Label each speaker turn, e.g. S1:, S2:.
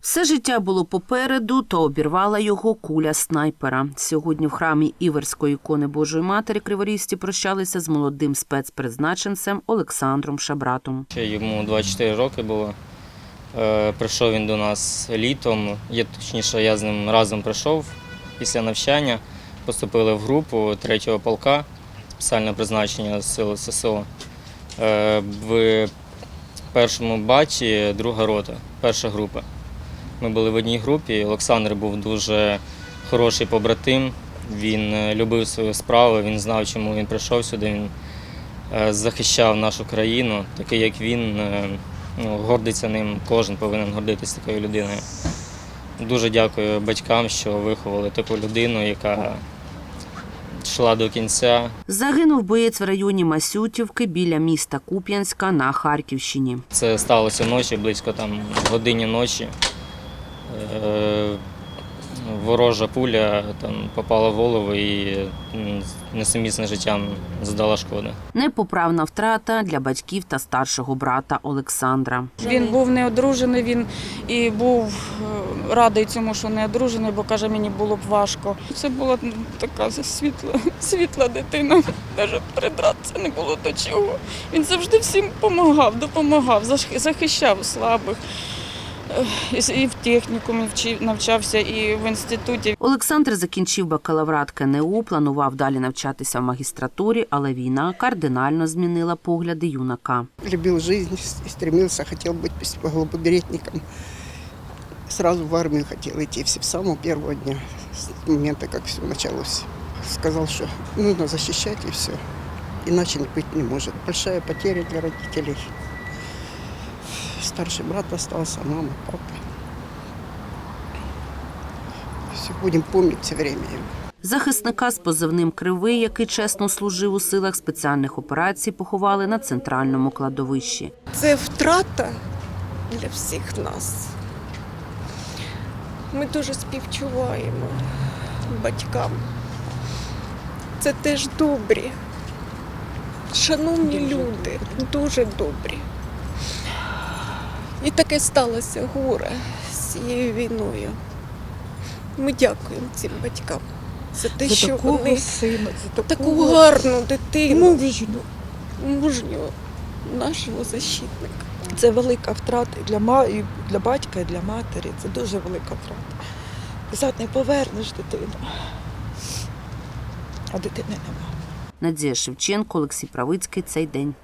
S1: Все життя було попереду, та обірвала його куля снайпера. Сьогодні в храмі Іверської ікони Божої Матері криворізці прощалися з молодим спецпризначенцем Олександром Шабратом.
S2: Йому 24 роки було. Е, Прийшов він до нас літом. Я, точніше, я з ним разом прийшов після навчання. Поступили в групу 3-го полка спеціальне призначення сили ССО. Е, В першому баті друга рота, перша група. Ми були в одній групі. Олександр був дуже хороший побратим. Він е, любив свою справу, він знав, чому він прийшов сюди. Він е, захищав нашу країну, такий як він. е, Ну, гордиться ним, кожен повинен гордитися такою людиною. Дуже дякую батькам, що виховали таку людину, яка йшла до кінця.
S1: Загинув боєць в районі Масютівки біля міста Куп'янська на Харківщині.
S2: Це сталося ночі, близько там годині ночі. Е, Ворожа пуля там попала в голову і несумісне життям задала шкоди.
S1: Непоправна втрата для батьків та старшого брата Олександра.
S3: Він був не одружений, він і був е, радий цьому, що не одружений, бо каже, мені було б важко. Це була така світла, світла дитина. Навіть придратися не було до чого. Він завжди всім допомагав, допомагав, захищав слабих. Е, і- І в технікумі навчався, і в інституті.
S1: Олександр закінчив бакалаврат КНУ, планував далі навчатися в магістратурі, але війна кардинально змінила погляди юнака.
S4: любил жизнь и стремился, хотел быть. Сразу в армию хотел идти с самого первого дня, с момента, как все началось. Сказал, что нужно защищать и все. Иначе быть не может. Большая потеря для родителей. Старший брат остался, мама, папа. Все, будем помнить все время его.
S1: Захисника з позивним Кривий, який чесно служив у силах спеціальних операцій, поховали на центральному кладовищі.
S5: Це втрата для всіх нас. Ми дуже співчуваємо батькам. Це теж добрі, шановні люди, дуже добрі. І таке сталося горе з цією війною. Ми дякуємо цим батькам за те,
S6: за
S5: що
S6: такого
S5: вони
S6: сина, за
S5: таку
S6: такого
S5: гарну дитину,
S6: мужню.
S5: мужнього нашого защитника.
S6: Це велика втрата для ма і для батька, і для матері. Це дуже велика втрата. Назад не повернеш дитину. А дитини нема.
S1: Надія Шевченко, Олексій Правицький. Цей день.